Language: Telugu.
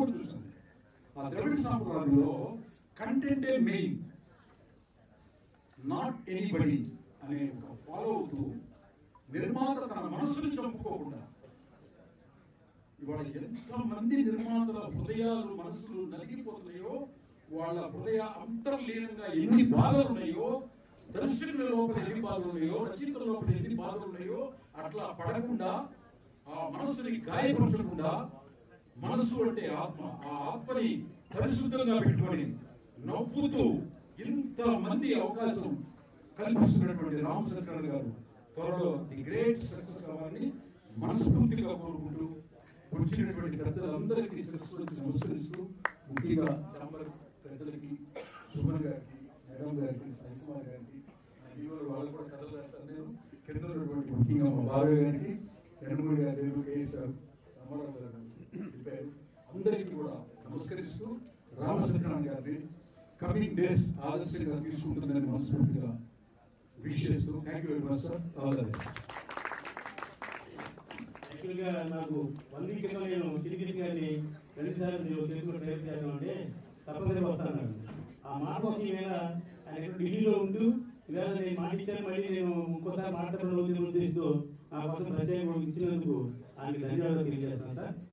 కూడా చూసాను ఆ ద్రవిడ సాంప్రదాయంలో కంటెంటే మెయిన్ నాట్ ఎనీబడి అనే ఒక ఫాలో అవుతూ నిర్మాత తన మనసుని చంపుకోకుండా ఇవాళ ఎంతమంది నిర్మాతల హృదయాలు మనసులు నలిగిపోతున్నాయో వాళ్ళ హృదయ అంతర్లీనంగా ఎన్ని బాధలు ఉన్నాయో దర్శకుల లోపల ఎన్ని బాధలు ఉన్నాయో రచయితల లోపల ఎన్ని బాధలు ఉన్నాయో అట్లా పడకుండా ఆ మనసుని గాయపరచకుండా మనసు అంటే ఆత్మ ఆ ఆత్మని పరిశుద్ధంగా పెట్టుకొని నవ్వుతూ ఇంతమంది అవకాశం కల్పిస్తున్నటువంటి రామ్ సర్కార్ గారు త్వరలో ది గ్రేట్ సక్సెస్ అవ్వాలని మనస్ఫూర్తిగా కోరుకుంటూ వచ్చినటువంటి పెద్దలందరికీ సక్సెస్ నమస్కరిస్తూ ముఖ్యంగా చాంబర్ పెద్దలకి సుమన్ గారికి మేడం గారికి సైన్స్మార్ గారికి వాళ్ళు కూడా కథలు రాస్తారు నేను కింద ఉన్నటువంటి ముఖ్యంగా మా బాబాయ్ గారికి ఎనమూరి గారు తెలుగు కేఎస్ఆర్ రామారావు గారు చెప్పారు అందరికీ కూడా నమస్కరిస్తూ రామచంద్రరావు గారిని కమింగ్ డేస్ ఆదర్శంగా తీసుకుంటుందని మనస్ఫూర్తిగా విష్ చేస్తూ thank you very much sir all the best యాక్చువల్గా నాకు వన్ వీక్ నేను చిరిగిరి గారిని రెండుసార్లు నేను చేసుకుని ప్రయత్నం చేద్దాం అంటే తప్పనిసరిగా వస్తాను ఆ మాట కోసం ఈవేళ ఆయన ఢిల్లీలో ఉంటూ ఈవేళ నేను మాట ఇచ్చాను మళ్ళీ నేను ఇంకోసారి మాట్లాడడం ఉద్దేశంతో నా కోసం ప్రత్యేకంగా ఇచ్చినందుకు ఆయనకి ధన్యవాదాలు తెలియజేస్తాను సార్